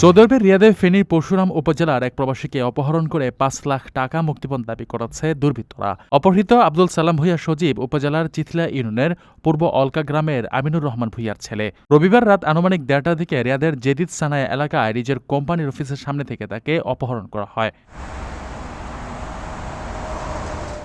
Saudi রিয়াদে ফেনীর পরশুরাম উপজেলার এক প্রবাসীকে অপহরণ করে পাঁচ লাখ টাকা মুক্তিপণ দাবি করাচ্ছে দুর্বৃত্তরা। অপহৃত আব্দুল সালাম ভূঁইয়া সজীব উপজেলার চিথলা ইউনিয়নের পূর্ব অলকা গ্রামের আমিনুর রহমান ভূঁইয়ার ছেলে। রবিবার রাত আনুমানিক দেড়টার দিকে রিয়াদের জেদিদ সানায় এলাকায় নিজের কোম্পানির অফিসের সামনে থেকে তাকে অপহরণ করা হয়।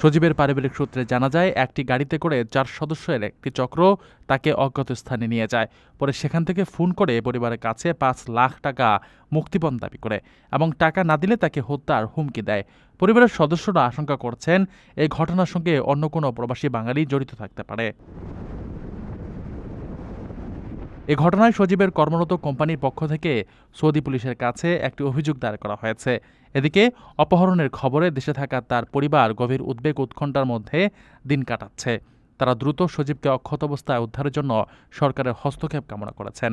সজীবের পারিবারিক সূত্রে জানা যায়, একটি গাড়িতে করে চার সদস্যের একটি চক্র তাকে অজ্ঞাত স্থানে নিয়ে যায়। পরে সেখান থেকে ফোন করে পরিবারের কাছে পাঁচ লাখ টাকা মুক্তিপণ দাবি করে এবং টাকা না দিলে তাকে হত্যার হুমকি দেয়। পরিবারের সদস্যরা আশঙ্কা করছেন, এই ঘটনার সঙ্গে অন্য কোনো প্রবাসী বাঙালি জড়িত থাকতে পারে। এ ঘটনায় সজীবের কর্মরত কোম্পানির পক্ষ থেকে সৌদি পুলিশের কাছে একটি অভিযোগ দায়ের করা হয়েছে। এদিকে অপহরণের খবরে দেশে থাকা তার পরিবার গভীর উদ্বেগ উৎকণ্ঠার মধ্যে দিন কাটাচ্ছে। তারা দ্রুত সজীবকে অক্ষত অবস্থায় উদ্ধারের জন্য সরকারের হস্তক্ষেপ কামনা করেছেন।